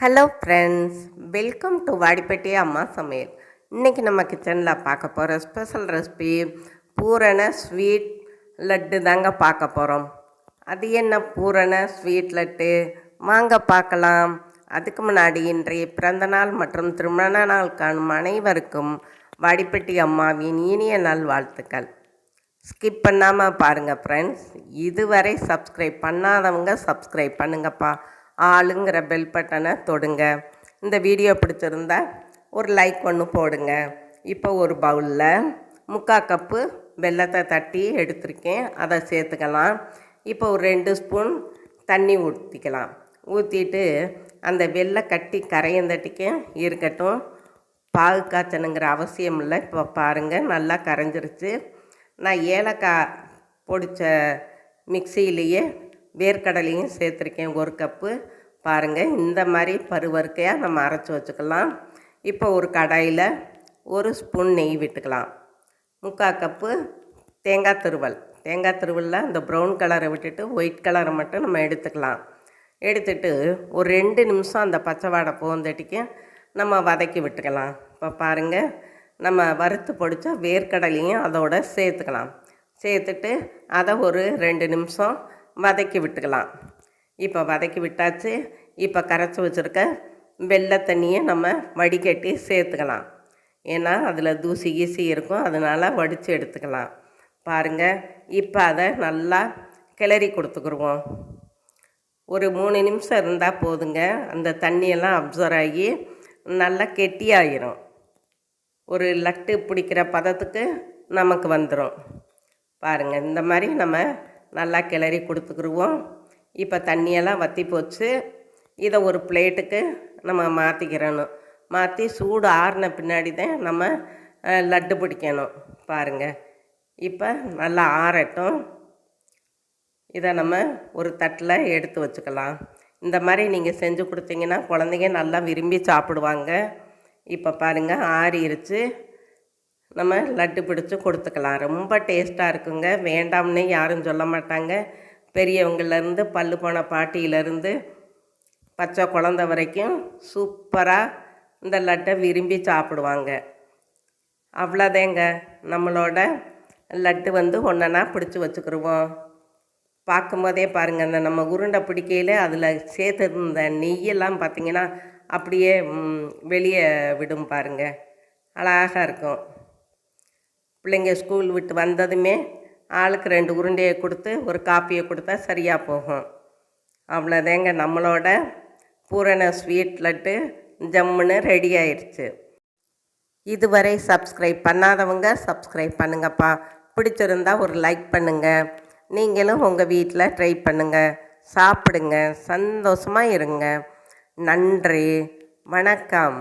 Hello friends welcome to Vadipatti Amma Samayal இன்றைக்கி நம்ம கிச்சனில் பார்க்க போகிற ஸ்பெஷல் ரெசிபி பூரண ஸ்வீட் லட்டு தாங்க பார்க்க போகிறோம் அது என்ன பூரண ஸ்வீட் லட்டு? வாங்க பார்க்கலாம். அதுக்கு முன்னாடி இன்றைய பிறந்தநாள் மற்றும் திருமண நாள் காணும் அனைவருக்கும் வாடிப்பட்டி அம்மாவின் இனிய நாள் வாழ்த்துக்கள். ஸ்கிப் பண்ணாமல் பாருங்கள் ஃப்ரெண்ட்ஸ் இதுவரை சப்ஸ்கிரைப் பண்ணாதவங்க சப்ஸ்கிரைப் பண்ணுங்கப்பா. ஆளுங்கிற பெல் பட்டனை தொடுங்க. இந்த வீடியோ பிடிச்சிருந்தா ஒரு லைக் ஒன்று போடுங்க. இப்போ ஒரு பவுலில் முக்கால் கப்பு வெல்லத்தை தட்டி எடுத்திருக்கேன். அதை சேர்த்துக்கலாம். இப்போ ஒரு ரெண்டு ஸ்பூன் தண்ணி ஊற்றிக்கலாம் ஊற்றிட்டு அந்த வெள்ளை கட்டி கரையந்தட்டிக்கு இருக்கட்டும். பாகு காய்ச்சணுங்கிற அவசியம் இல்லை. இப்போ பாருங்கள் நல்லா கரைஞ்சிருச்சு. நான் ஏலக்காய் பொடித்த மிக்சியிலேயே வேர்க்கடலையும் சேர்த்துருக்கேன் ஒரு கப்பு. பாருங்கள் இந்த மாதிரி பருவறுக்கையாக நம்ம அரைச்சி வச்சுக்கலாம். இப்போ ஒரு கடாயில் ஒரு ஸ்பூன் நெய் விட்டுக்கலாம். முக்கால் கப்பு தேங்காய் திருவல். தேங்காய் திருவலில் அந்த ப்ரௌன் கலரை விட்டுட்டு ஒயிட் கலரை மட்டும் நம்ம எடுத்துக்கலாம். எடுத்துட்டு ஒரு ரெண்டு நிமிஷம் அந்த பச்சை வாடை போந்தட்டிக்கு நம்ம வதக்கி விட்டுக்கலாம். இப்போ பாருங்கள் நம்ம வறுத்து பொடிச்சா வேர்க்கடலையும் அதோட சேர்த்துக்கலாம். சேர்த்துட்டு அதை ஒரு ரெண்டு நிமிஷம் வதக்கி விட்டுக்கலாம். இப்போ வதக்கி விட்டாச்சு. இப்போ கரைச்சி வச்சுருக்க வெள்ளை தண்ணியை நம்ம வடிகட்டி சேர்த்துக்கலாம். ஏன்னா அதில் தூசி கீசி இருக்கும். அதனால் வடித்து எடுத்துக்கலாம். பாருங்கள் இப்போ அதை நல்லா கிளறி கொடுத்துக்குருவோம். ஒரு மூணு நிமிஷம் இருந்தால் போதுங்க. அந்த தண்ணியெல்லாம் அப்சர்வ் ஆகி நல்லா கெட்டியாயிரும் ஒரு லட்டு பிடிக்கிற பதத்துக்கு நமக்கு வந்துடும் பாருங்கள் இந்த மாதிரி நம்ம நல்லா கிளறி கொடுத்துக்குருவோம். இப்போ தண்ணியெல்லாம் வற்றி போச்சு. இதை ஒரு பிளேட்டுக்கு நம்ம மாற்றிக்கிறணும் மாற்றி சூடு ஆறின பின்னாடி தான் நம்ம லட்டு பிடிக்கணும். பாருங்கள் இப்போ நல்லா ஆறட்டும். இதை நம்ம ஒரு தட்டில் எடுத்து வச்சுக்கலாம். இந்த மாதிரி நீங்கள் செஞ்சு கொடுத்தீங்கன்னா குழந்தைங்க நல்லா விரும்பி சாப்பிடுவாங்க. இப்போ பாருங்கள் ஆறிருச்சு. நம்ம லட்டு பிடிச்சி கொடுத்துக்கலாம். ரொம்ப டேஸ்ட்டாக இருக்குங்க. வேண்டாம்னே யாரும் சொல்ல மாட்டாங்க. பெரியவங்கள்லேருந்து பல்லு போன பாட்டியிலேருந்து பச்சை குழந்த வரைக்கும் சூப்பராக இந்த லட்டை விரும்பி சாப்பிடுவாங்க. அவ்வளோதேங்க. நம்மளோட லட்டு வந்து ஒன்றா பிடிச்சி வச்சுக்கிடுவோம் பார்க்கும்போதே பாருங்கள் அந்த நம்ம உருண்டை பிடிக்கையில் அதில் சேர்த்துருந்த நெய்யெல்லாம் பார்த்திங்கன்னா அப்படியே வெளியே விடும் பாருங்க. அழகாக இருக்கும். பிள்ளைங்க ஸ்கூல் விட்டு வந்ததுமே ஆளுக்கு ரெண்டு உருண்டையை கொடுத்து ஒரு காப்பியை கொடுத்தா சரியாக போகும். அவ்வளோதேங்க நம்மளோட பூரண ஸ்வீட் லட்டு ஜம்முன்னு ரெடி ஆயிடுச்சு இதுவரை சப்ஸ்கிரைப் பண்ணாதவங்க சப்ஸ்கிரைப் பண்ணுங்கப்பா. பிடிச்சிருந்தா ஒரு லைக் பண்ணுங்கள் நீங்களும் உங்கள் வீட்டில் ட்ரை பண்ணுங்கள் சாப்பிடுங்க. சந்தோஷமாக இருங்க. நன்றி. வணக்கம்.